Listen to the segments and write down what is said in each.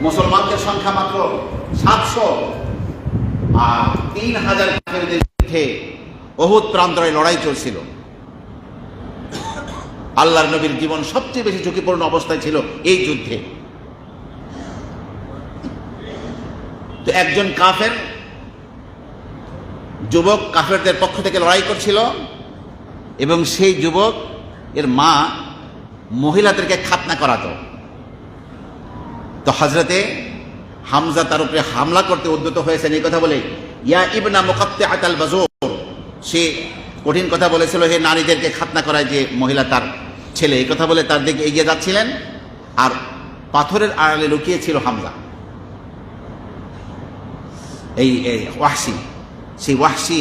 মুসলমানদের সংখ্যা মাত্র সাতশো আর তিন হাজার কাফেরদের বহুত প্রান্তরে লড়াই চলছিল। আল্লাহর নবীর জীবন সবচেয়ে বেশি ঝুঁকিপূর্ণ অবস্থায় ছিল এই যুদ্ধে। তো একজন কাফের যুবক কাফেরদের পক্ষ থেকে লড়াই করছিল এবং সেই যুবক এর মা মহিলাদেরকে খাতনা করাতো। তো হজরতে হামজা তার উপরে হামলা করতে উদ্যত হয়েছেন, এই কথা বলে, ইয়া ইবনা মোকাত্তে আতাল বাজোর। সে কঠিন কথা বলেছিল, হে নারীদেরকে খাতনা করায় যে মহিলা তার ছেলে। এই কথা বলে তার দিকে এগিয়ে যাচ্ছিলেন আর পাথরের আড়ালে লুকিয়েছিল হামজা। এই ওয়াহসি সেই ওয়াহসি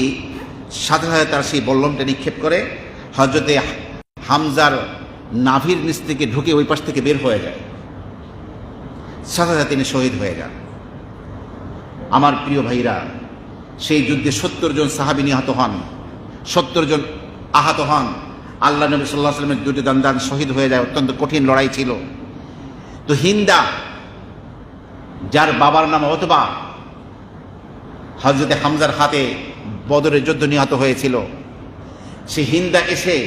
সাথে সাথে তার সেই বল্লমটা নিক্ষেপ করে হজরতে হামজার নাভির নিচ থেকে ঢুকে ওই পাশ থেকে বের হয়ে যায়। সাথে সাথে তিনি শহীদ হয়ে যান। আমার প্রিয় ভাইরা, সেই যুদ্ধে সত্তর জন সাহাবি নিহত হন, সত্তর জন আহত হন। আল্লাহ নবী সাল্লাহ সাল্লামের দুটি দান শহীদ হয়ে যায়, অত্যন্ত কঠিন লড়াই ছিল। তো হিন্দা, যার বাবার নাম অথবা হজরতে হামজার হাতে বদরের যুদ্ধ নিহত হয়েছিল। সে হিন্দা এসে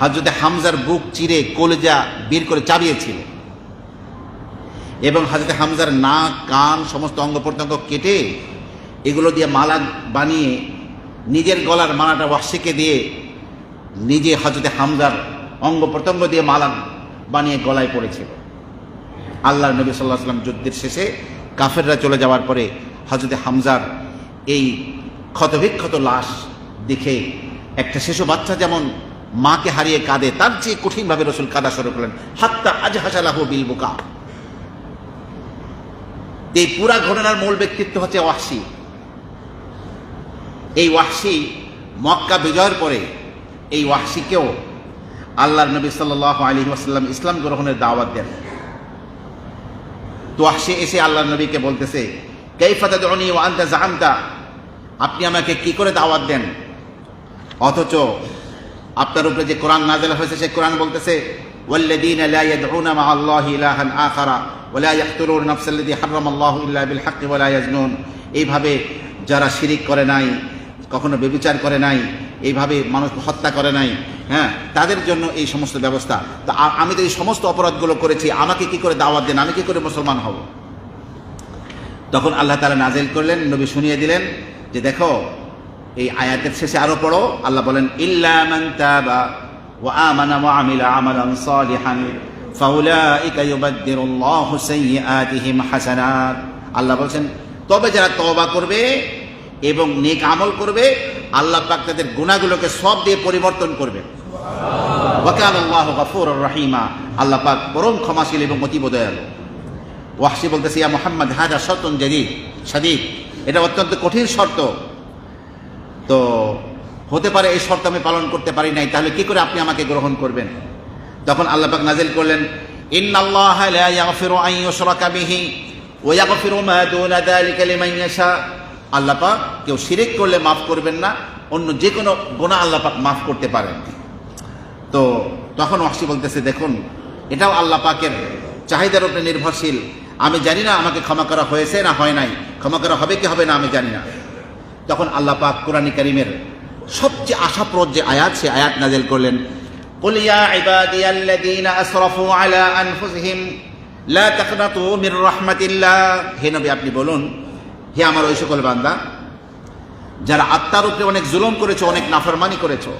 হজরতে হামজার বুক চিরে কলেজা বের করে চাবিয়েছিল। এবং হজরতে হামজার নাক, কান, সমস্ত অঙ্গ প্রত্যঙ্গ কেটে এগুলো দিয়ে মালা বানিয়ে নিজের গলার মালাটা ওয়াসিকে দিয়ে নিজে হজরতে হামজার অঙ্গ প্রত্যঙ্গ দিয়ে মালা বানিয়ে গলায় পড়েছিল আল্লাহ নবী সাল্লাহ সাল্লাম যুদ্ধের শেষে কাফেররা চলে যাওয়ার পরে হজরতে হামজার এই ক্ষতবিক্ষত লাশ দেখে একটা শিশু বাচ্চা যেমন মাকে হারিয়ে কাঁদে, তার চেয়ে কঠিনভাবে রসুল কাদা শুরু করলেন। হাত্তা আজ হাসালাহ বিল বুকা। এই পুরা ঘটনার মূল ব্যক্তিত্ব হচ্ছে ওয়াসি। এই ওয়াসি মক্কা বিজয়ের পরে এই ওয়াসিকেও আল্লাহর নবী সাল আলী আসাল্লাম ইসলাম গ্রহণের দাওয়াত দেন। তো ওয়াসি এসে আল্লাহ নবীকে বলতেছে কেইফাতা দনি ও আন্তা জাহান্তা আপনি আমাকে কি করে দাওয়াত দেন? অথচ আপনার উপরে যে কোরআন নাজেলা হয়েছে সে কোরআন বলতেছে ওয়াল্লাদিন আলা ইলাহান আখারা। ওলা ইয়াক্তুরুর নফসাল্লাদি হারাম আল্লাহ ইল্লা বিল হাক্কি ওলা ইয়াজনুন এইভাবে যারা শিরিক করে নাই, কখনো বেবিচার করে নাই, এইভাবে মানুষ হত্যা করে নাই হ্যাঁ তাদের জন্য এই সমস্ত ব্যবস্থা। তো আমি তো এই সমস্ত অপরাধগুলো করেছি, আমাকে কি করে দাওয়াত দেন, আমি কি করে মুসলমান হব? তখন আল্লাহ তালা নাজেল করলেন, নবী শুনিয়ে দিলেন যে দেখো, এই আয়াতের শেষে আরও পড়ো, আল্লাহ বলেন, ইল্লা মান ওয়া আমিলা আমালান আল্লাহ বলছেন, তবে যারা তওবা করবে এবং নেক আমল করবে, আল্লাহ পাক তাদের গুনাহগুলোকে সব দিয়ে পরিবর্তন করবে। ওয়াকান আল্লাহ গফুর রহিমা। আল্লাহ পাক পরম ক্ষমাশীল এবং অতীব দয়ালু। ওয়াহসি বলতেছে, ইয়া মোহাম্মদ হাজা শর্তন জাদিদ সাদিদ এটা অত্যন্ত কঠিন শর্ত। তো হতে পারে এই শর্ত আমি পালন করতে পারি নাই, তাহলে কি করে আপনি আমাকে গ্রহণ করবেন? তখন আল্লাহ পাক নাজিল করলেন, ইন্নাল্লাহ লা ইয়াগফিরু আন ইউশরাকা বিহি ওয়া ইয়াগফিরু মা দুনা যালিকা লিমান ইয়াশা। আল্লাহ পাক কেউ শিরিক করলে মাফ করবেন না, অন্য যে কোনো গুনাহ আল্লাহ পাক মাফ করতে পারেন। তো তখন ওয়াহসি বলতেছে, দেখুন, এটাও আল্লাহ পাকের চাহিদার উপরে নির্ভরশীল। আমি জানি না আমাকে ক্ষমা করা হয়েছে না হয় নাই। ক্ষমা করা হবে কি হবে না আমি জানি না। তখন আল্লাহ পাক কোরআন করিমের সবচেয়ে আশাপ্রদ যে আয়াত, সে আয়াত নাজেল করলেন قل يا عبادي الذين أسرفوا على أنفسهم لا تقنطوا من رحمة الله হে নবী আপনি বলুন হে আমার ওই সকল বান্দা যারা আত্মার উপরে অনেক জুলুম করেছো অনেক নাফরমানি করেছো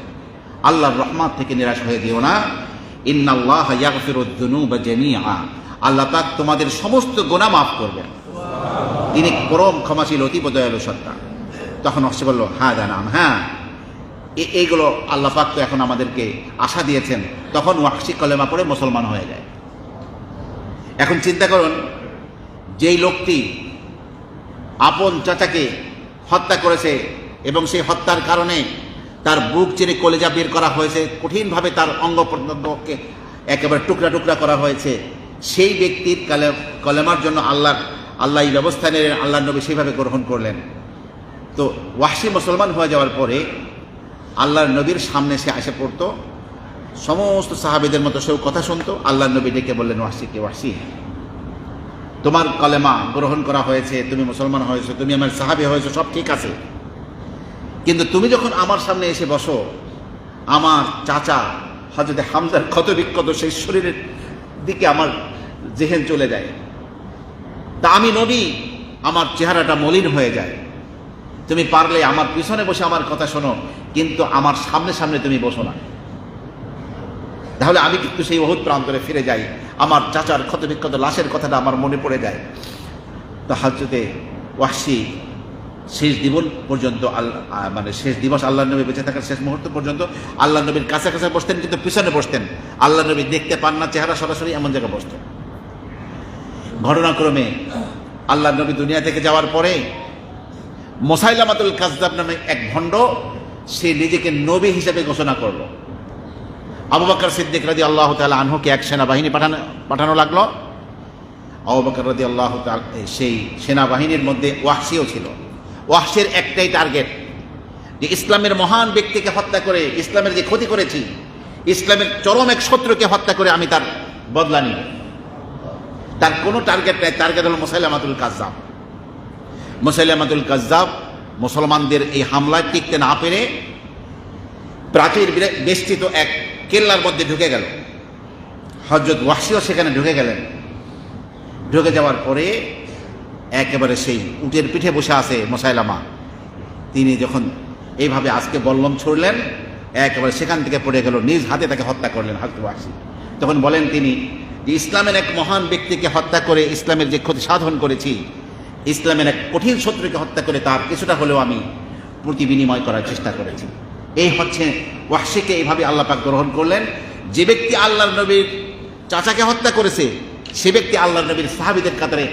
আল্লাহর রহমত থেকে নিরাশ হয়ে দিও না ইন্নাল্লাহ ইয়াগফিরুদ দুনুবা জামিআ আল্লাহ পাক তোমাদের সমস্ত গুনাহ মাফ করবেন তিনি পরম ক্ষমাশীল অতীব দয়ালু সত্তা তখন অসে বলল হ্যাঁ জানাম হ্যাঁ এ- এইগুলো আল্লাহ পাক তো এখন আমাদেরকে আশা দিয়েছেন। তখন ওয়াকসি কলেমা পড়ে মুসলমান হয়ে যায়। এখন চিন্তা করুন, যেই লোকটি আপন চাচাকে হত্যা করেছে এবং সেই হত্যার কারণে তার বুক চিরে কলেজা বের করা হয়েছে, কঠিনভাবে তার অঙ্গ প্রত্যঙ্গকে একেবারে টুকরা টুকরা করা হয়েছে, সেই ব্যক্তির কালে কলেমার জন্য আল্লাহ আল্লাহ এই ব্যবস্থা নিলেন আল্লাহ নবী সেইভাবে গ্রহণ করলেন। তো ওয়াসি মুসলমান হয়ে যাওয়ার পরে আল্লাহর নবীর সামনে সে আসে পড়তো। সমস্ত সাহাবিদের মতো সেও কথা শুনতো। আল্লাহ নবী ডেকে বললেন ওয়াসিকে ওয়াসি? তোমার কলেমা গ্রহণ করা হয়েছে, তুমি মুসলমান হয়েছো, তুমি আমার সাহাবি হয়েছো, সব ঠিক আছে। কিন্তু তুমি যখন আমার সামনে এসে বসো, আমার চাচা হজরত হামজার ক্ষত বিক্ষত সেই শরীরের দিকে আমার জেহেন চলে যায়। তা আমি নবী, আমার চেহারাটা মলিন হয়ে যায়। তুমি পারলে আমার পিছনে বসে আমার কথা শোনো, কিন্তু আমার সামনে সামনে তুমি বসো না। তাহলে আমি কিন্তু সেই বহুত প্রান্তরে ফিরে যাই। আমার চাচার ক্ষত বিক্ষত লাশের কথাটা আমার মনে পড়ে যায়। তো হাজরতে ওয়াসি শেষ জীবন পর্যন্ত আল্লাহ মানে শেষ দিবস আল্লাহ নবী বেঁচে থাকার শেষ মুহূর্ত পর্যন্ত আল্লাহ নবীর কাছে কাছে বসতেন, কিন্তু পিছনে বসতেন। আল্লাহ নবী দেখতে পান না, চেহারা সরাসরি এমন জায়গায় বসতেন ঘটনাক্রমে আল্লাহ নবী দুনিয়া থেকে যাওয়ার পরে মোসাইলামাতুল কাজদাব নামে এক ভণ্ড, সে নিজেকে নবী হিসেবে ঘোষণা করল। আবু বকর সিদ্দিক রাজি আল্লাহ তালা আনহুকে এক সেনাবাহিনী পাঠানো পাঠানো লাগল। আবু বকর রাজি আল্লাহ সেই সেনাবাহিনীর মধ্যে ওয়াহসিও ছিল। ওয়াহসির একটাই টার্গেট, যে ইসলামের মহান ব্যক্তিকে হত্যা করে, ইসলামের যে ক্ষতি করেছি, ইসলামের চরম এক শত্রুকে হত্যা করে আমি তার বদলা নিব। তার কোনো টার্গেট নাই, টার্গেট হল মুসাইলামাতুল কাজ্জাব মুসাইলামাতুল কাজ্জাব মুসলমানদের এই হামলায় টিকতে না পেরে প্রাচীর বেষ্টিত এক কেল্লার মধ্যে ঢুকে গেল। হজরত ওয়াসিও সেখানে ঢুকে গেলেন। ঢুকে যাওয়ার পরে একেবারে সেই উটের পিঠে বসে আছে মোসাইলামা। তিনি যখন এইভাবে আজকে বল্লম ছুড়লেন, একেবারে সেখান থেকে পড়ে গেল, নিজ হাতে তাকে হত্যা করলেন হজরত ওয়াসি। তখন বলেন তিনি, যে ইসলামের এক মহান ব্যক্তিকে হত্যা করে ইসলামের যে ক্ষতি সাধন করেছি ইসলামের এক কঠিন শত্রুকে হত্যা করে তার কিছুটা হলেও আমি প্রতি বিনিময় করার চেষ্টা করেছি। এই হচ্ছে ওয়াসিকে এইভাবে আল্লাহ পাক গ্রহণ করলেন। যে ব্যক্তি আল্লাহ নবীর চাচাকে হত্যা করেছে, সে ব্যক্তি আল্লাহ নবীর সাহাবিদের কাতারে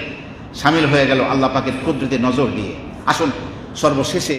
সামিল হয়ে গেল আল্লাহ পাকের কুদরতে নজর দিয়ে। আসুন, সর্বশেষে